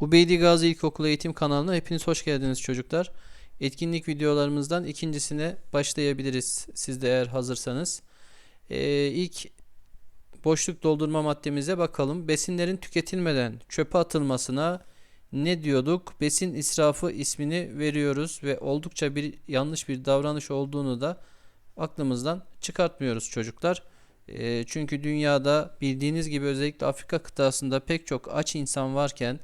Ubeydi Gazi İlkokulu Eğitim kanalına hepiniz hoş geldiniz çocuklar. Etkinlik videolarımızdan ikincisine başlayabiliriz siz de eğer hazırsanız. Ee, ilk boşluk doldurma maddemize bakalım. Besinlerin tüketilmeden çöpe atılmasına ne diyorduk? Besin israfı ismini veriyoruz ve oldukça bir yanlış bir davranış olduğunu da aklımızdan çıkartmıyoruz çocuklar. Ee, çünkü dünyada bildiğiniz gibi özellikle Afrika kıtasında pek çok aç insan varken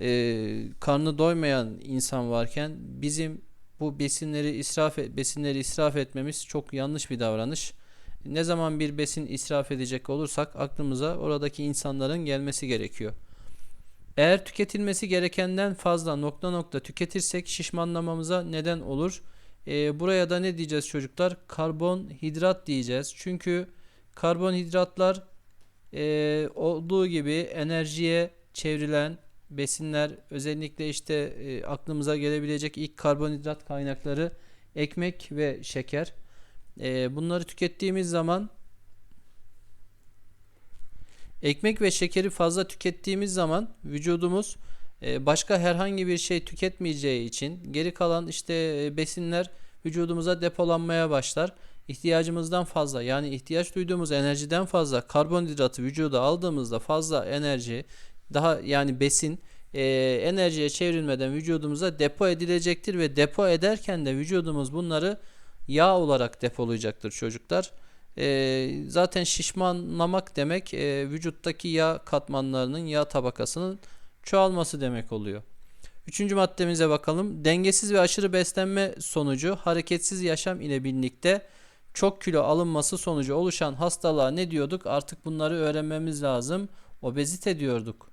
e, karnı doymayan insan varken bizim bu besinleri israf et, besinleri israf etmemiz çok yanlış bir davranış. Ne zaman bir besin israf edecek olursak aklımıza oradaki insanların gelmesi gerekiyor. Eğer tüketilmesi gerekenden fazla nokta nokta tüketirsek şişmanlamamıza neden olur. E, buraya da ne diyeceğiz çocuklar? Karbonhidrat diyeceğiz. Çünkü karbonhidratlar e, olduğu gibi enerjiye çevrilen besinler özellikle işte e, aklımıza gelebilecek ilk karbonhidrat kaynakları ekmek ve şeker. E, bunları tükettiğimiz zaman ekmek ve şekeri fazla tükettiğimiz zaman vücudumuz e, başka herhangi bir şey tüketmeyeceği için geri kalan işte e, besinler vücudumuza depolanmaya başlar. İhtiyacımızdan fazla yani ihtiyaç duyduğumuz enerjiden fazla karbonhidratı vücuda aldığımızda fazla enerji daha yani besin e, enerjiye çevrilmeden vücudumuza depo edilecektir ve depo ederken de vücudumuz bunları yağ olarak depolayacaktır çocuklar. E, zaten şişmanlamak demek e, vücuttaki yağ katmanlarının yağ tabakasının çoğalması demek oluyor. Üçüncü maddemize bakalım. Dengesiz ve aşırı beslenme sonucu hareketsiz yaşam ile birlikte çok kilo alınması sonucu oluşan hastalığa ne diyorduk? Artık bunları öğrenmemiz lazım. Obezite diyorduk.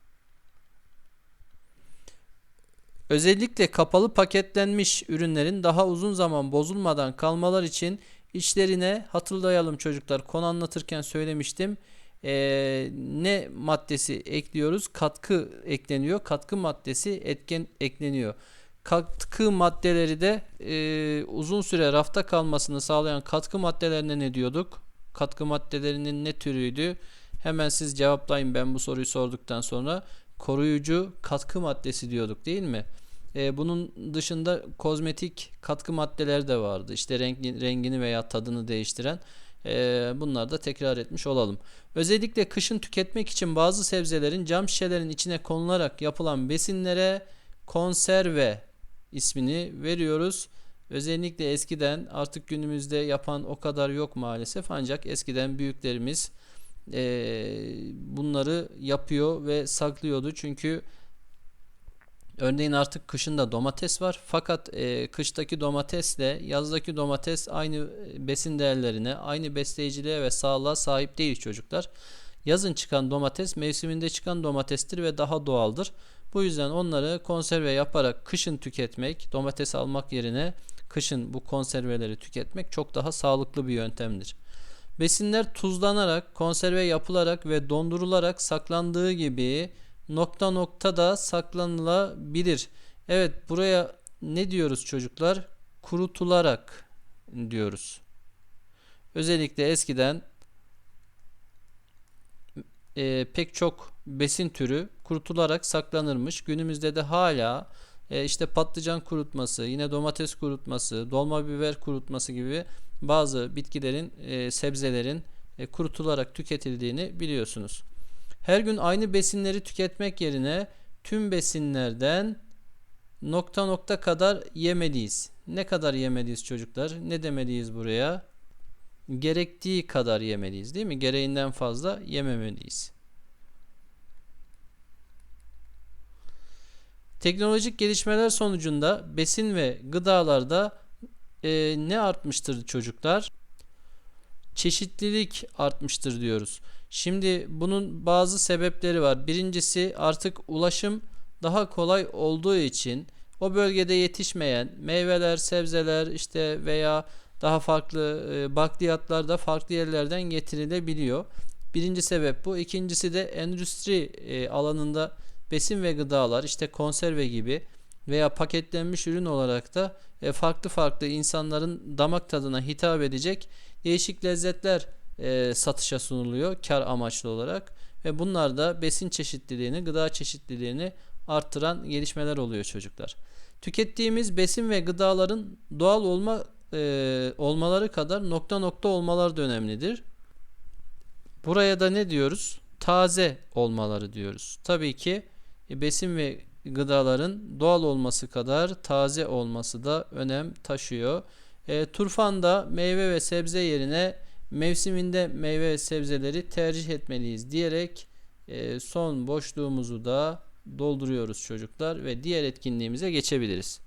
Özellikle kapalı paketlenmiş ürünlerin daha uzun zaman bozulmadan kalmalar için içlerine hatırlayalım çocuklar. Konu anlatırken söylemiştim. Ee, ne maddesi ekliyoruz? Katkı ekleniyor. Katkı maddesi etken ekleniyor. Katkı maddeleri de e, uzun süre rafta kalmasını sağlayan katkı maddelerine ne diyorduk? Katkı maddelerinin ne türüydü? Hemen siz cevaplayın ben bu soruyu sorduktan sonra. Koruyucu katkı maddesi diyorduk değil mi? E, bunun dışında kozmetik katkı maddeleri de vardı. İşte rengi, rengini veya tadını değiştiren. E, bunları da tekrar etmiş olalım. Özellikle kışın tüketmek için bazı sebzelerin cam şişelerin içine konularak yapılan besinlere konserve ismini veriyoruz. Özellikle eskiden artık günümüzde yapan o kadar yok maalesef ancak eskiden büyüklerimiz e, bunları yapıyor ve saklıyordu çünkü Örneğin artık kışında domates var fakat e, kıştaki domatesle yazdaki domates aynı besin değerlerine, aynı besleyiciliğe ve sağlığa sahip değil çocuklar. Yazın çıkan domates mevsiminde çıkan domatestir ve daha doğaldır. Bu yüzden onları konserve yaparak kışın tüketmek, domates almak yerine kışın bu konserveleri tüketmek çok daha sağlıklı bir yöntemdir. Besinler tuzlanarak, konserve yapılarak ve dondurularak saklandığı gibi nokta nokta da saklanılabilir. Evet buraya ne diyoruz çocuklar? Kurutularak diyoruz. Özellikle eskiden e, pek çok besin türü kurutularak saklanırmış. Günümüzde de hala e, işte patlıcan kurutması, yine domates kurutması, dolma biber kurutması gibi bazı bitkilerin, e, sebzelerin e, kurutularak tüketildiğini biliyorsunuz. Her gün aynı besinleri tüketmek yerine tüm besinlerden nokta nokta kadar yemeliyiz. Ne kadar yemeliyiz çocuklar? Ne demeliyiz buraya? Gerektiği kadar yemeliyiz değil mi? Gereğinden fazla yememeliyiz. Teknolojik gelişmeler sonucunda besin ve gıdalarda e, ne artmıştır çocuklar? Çeşitlilik artmıştır diyoruz. Şimdi bunun bazı sebepleri var. Birincisi artık ulaşım daha kolay olduğu için o bölgede yetişmeyen meyveler, sebzeler işte veya daha farklı e, bakliyatlar da farklı yerlerden getirilebiliyor. Birinci sebep bu. İkincisi de endüstri e, alanında besin ve gıdalar işte konserve gibi veya paketlenmiş ürün olarak da e, farklı farklı insanların damak tadına hitap edecek değişik lezzetler e, satışa sunuluyor kar amaçlı olarak ve bunlar da besin çeşitliliğini, gıda çeşitliliğini arttıran gelişmeler oluyor çocuklar. Tükettiğimiz besin ve gıdaların doğal olma e, olmaları kadar nokta nokta olmaları da önemlidir. Buraya da ne diyoruz? Taze olmaları diyoruz. Tabii ki e, besin ve gıdaların doğal olması kadar taze olması da önem taşıyor. E, turfanda meyve ve sebze yerine mevsiminde meyve ve sebzeleri tercih etmeliyiz diyerek e, son boşluğumuzu da dolduruyoruz çocuklar ve diğer etkinliğimize geçebiliriz.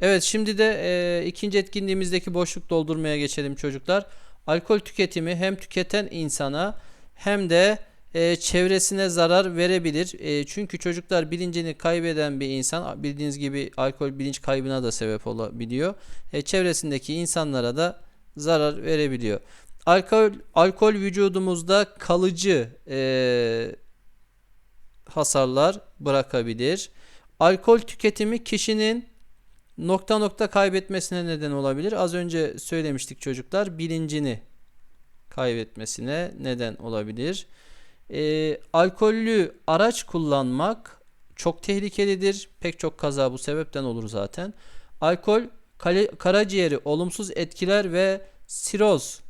Evet şimdi de e, ikinci etkinliğimizdeki boşluk doldurmaya geçelim çocuklar. Alkol tüketimi hem tüketen insana hem de e, çevresine zarar verebilir. E, çünkü çocuklar bilincini kaybeden bir insan bildiğiniz gibi alkol bilinç kaybına da sebep olabiliyor. E, çevresindeki insanlara da zarar verebiliyor. Alkol alkol vücudumuzda kalıcı e, hasarlar bırakabilir. Alkol tüketimi kişinin nokta nokta kaybetmesine neden olabilir. Az önce söylemiştik çocuklar bilincini kaybetmesine neden olabilir. E, alkollü araç kullanmak çok tehlikelidir. Pek çok kaza bu sebepten olur zaten. Alkol kale, karaciğeri olumsuz etkiler ve siroz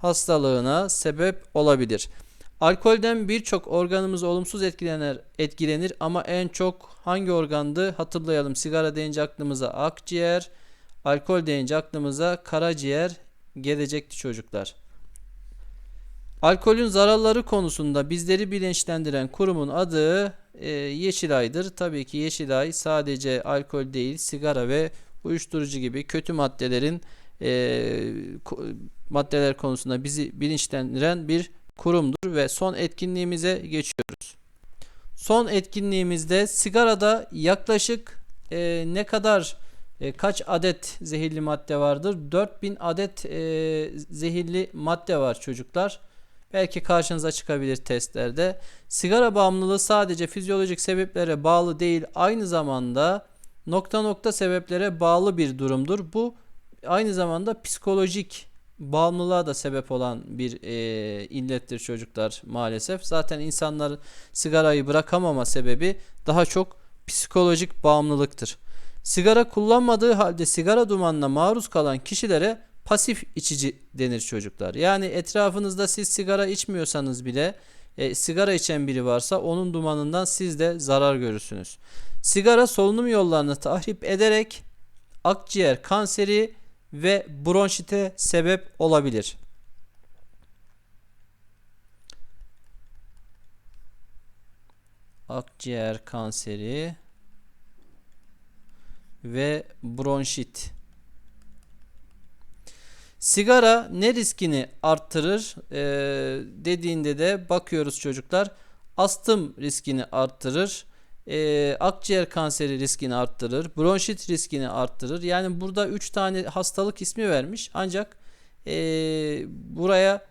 hastalığına sebep olabilir. Alkolden birçok organımız olumsuz etkilenir, etkilenir ama en çok hangi organdı hatırlayalım. Sigara deyince aklımıza akciğer, alkol deyince aklımıza karaciğer gelecekti çocuklar. Alkolün zararları konusunda bizleri bilinçlendiren kurumun adı e, Yeşilay'dır. Tabii ki Yeşilay sadece alkol değil, sigara ve uyuşturucu gibi kötü maddelerin e, maddeler konusunda bizi bilinçlendiren bir kurumdur ve son etkinliğimize geçiyoruz. Son etkinliğimizde sigarada yaklaşık e, ne kadar e, kaç adet zehirli madde vardır? 4000 adet e, zehirli madde var çocuklar. Belki karşınıza çıkabilir testlerde. Sigara bağımlılığı sadece fizyolojik sebeplere bağlı değil, aynı zamanda nokta nokta sebeplere bağlı bir durumdur. Bu aynı zamanda psikolojik bağımlılığa da sebep olan bir e, illettir çocuklar maalesef. Zaten insanlar sigarayı bırakamama sebebi daha çok psikolojik bağımlılıktır. Sigara kullanmadığı halde sigara dumanına maruz kalan kişilere pasif içici denir çocuklar. Yani etrafınızda siz sigara içmiyorsanız bile e, sigara içen biri varsa onun dumanından siz de zarar görürsünüz. Sigara solunum yollarını tahrip ederek akciğer kanseri ve bronşite sebep olabilir. Akciğer kanseri ve bronşit. Sigara ne riskini arttırır e, dediğinde de bakıyoruz çocuklar. Astım riskini arttırır e, akciğer kanseri riskini arttırır, bronşit riskini arttırır. Yani burada 3 tane hastalık ismi vermiş. Ancak e, buraya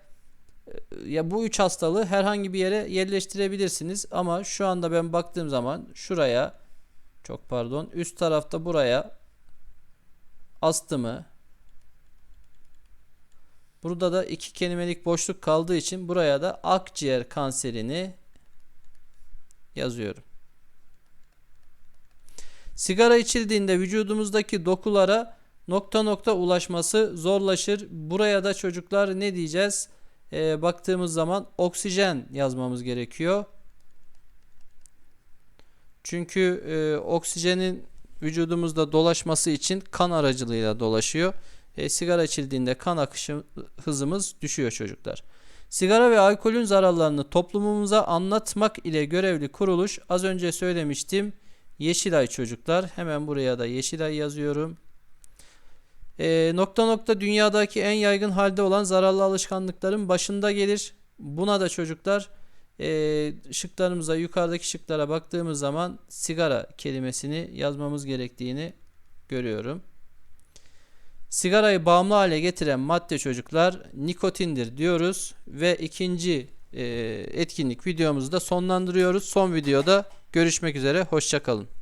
ya bu üç hastalığı herhangi bir yere yerleştirebilirsiniz ama şu anda ben baktığım zaman şuraya çok pardon üst tarafta buraya astımı burada da iki kelimelik boşluk kaldığı için buraya da akciğer kanserini yazıyorum. Sigara içildiğinde vücudumuzdaki dokulara nokta nokta ulaşması zorlaşır. Buraya da çocuklar ne diyeceğiz? Ee, baktığımız zaman oksijen yazmamız gerekiyor. Çünkü e, oksijenin vücudumuzda dolaşması için kan aracılığıyla dolaşıyor. E, sigara içildiğinde kan akışı hızımız düşüyor çocuklar. Sigara ve alkolün zararlarını toplumumuza anlatmak ile görevli kuruluş az önce söylemiştim Yeşilay çocuklar. Hemen buraya da Yeşilay yazıyorum. E, nokta nokta dünyadaki en yaygın halde olan zararlı alışkanlıkların başında gelir. Buna da çocuklar e, şıklarımıza yukarıdaki şıklara baktığımız zaman sigara kelimesini yazmamız gerektiğini görüyorum. Sigarayı bağımlı hale getiren madde çocuklar nikotindir diyoruz ve ikinci e, etkinlik videomuzu da sonlandırıyoruz. Son videoda görüşmek üzere. Hoşçakalın.